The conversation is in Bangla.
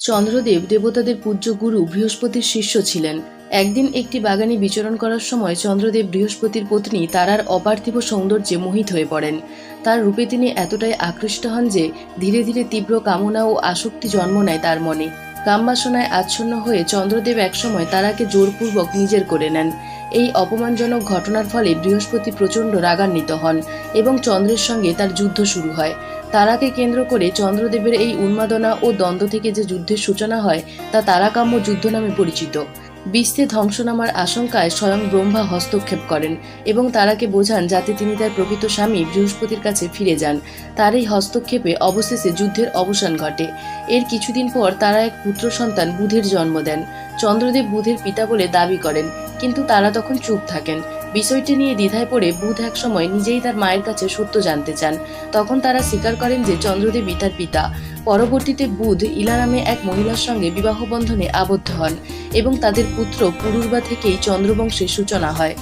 চন্দ্রদেব দেবতাদের পূজ্য গুরু বৃহস্পতির শিষ্য ছিলেন। একদিন একটি বাগানে বিচরণ করার সময় চন্দ্রদেব বৃহস্পতির পত্নী তারার অপার্থিব সৌন্দর্যে মোহিত হয়ে পড়েন। তার রূপে তিনি এতটাই আকৃষ্ট হন যে ধীরে ধীরে তীব্র কামনা ও আসক্তি জন্ম নেয় তার মনে। কামবাসনায় আচ্ছন্ন হয়ে চন্দ্রদেব একসময় তারাকে জোরপূর্বক নিজের করে নেন। এই অপমানজনক ঘটনার ফলে বৃহস্পতি প্রচণ্ড রাগান্বিত হন এবং চন্দ্রের সঙ্গে তার যুদ্ধ শুরু হয়। তারাকে কেন্দ্র করে চন্দ্রদেবের এই উন্মাদনা ও দ্বন্দ্ব থেকে যে যুদ্ধের সূচনা হয়, তা তারাকাম্য যুদ্ধ নামে পরিচিত। বিশ্বে ধ্বংস নামার আশঙ্কায় স্বয়ং ব্রহ্মা হস্তক্ষেপ করেন এবং তারাকে বোঝান যাতে তিনি তার প্রকৃত স্বামী বৃহস্পতির কাছে ফিরে যান। তার এই হস্তক্ষেপে অবশেষে যুদ্ধের অবসান ঘটে। এর কিছুদিন পর তারা এক পুত্র সন্তান বুধের জন্ম দেন। চন্দ্রদেব বুধের পিতা বলে দাবি করেন, কিন্তু তারা তখন চুপ থাকেন। বিষয়টি নিয়ে দ্বিধায় পড়ে বুধ এক সময় নিজেই তার মায়ের কাছে সত্য জানতে চান। তখন তারা স্বীকার করেন যে চন্দ্রদেবী তার পিতা। পরবর্তীতে বুধ ইলা নামে এক মহিলার সঙ্গে বিবাহ বন্ধনে আবদ্ধ হন এবং তাদের পুত্র পুরুর্বা থেকেই চন্দ্রবংশের সূচনা হয়।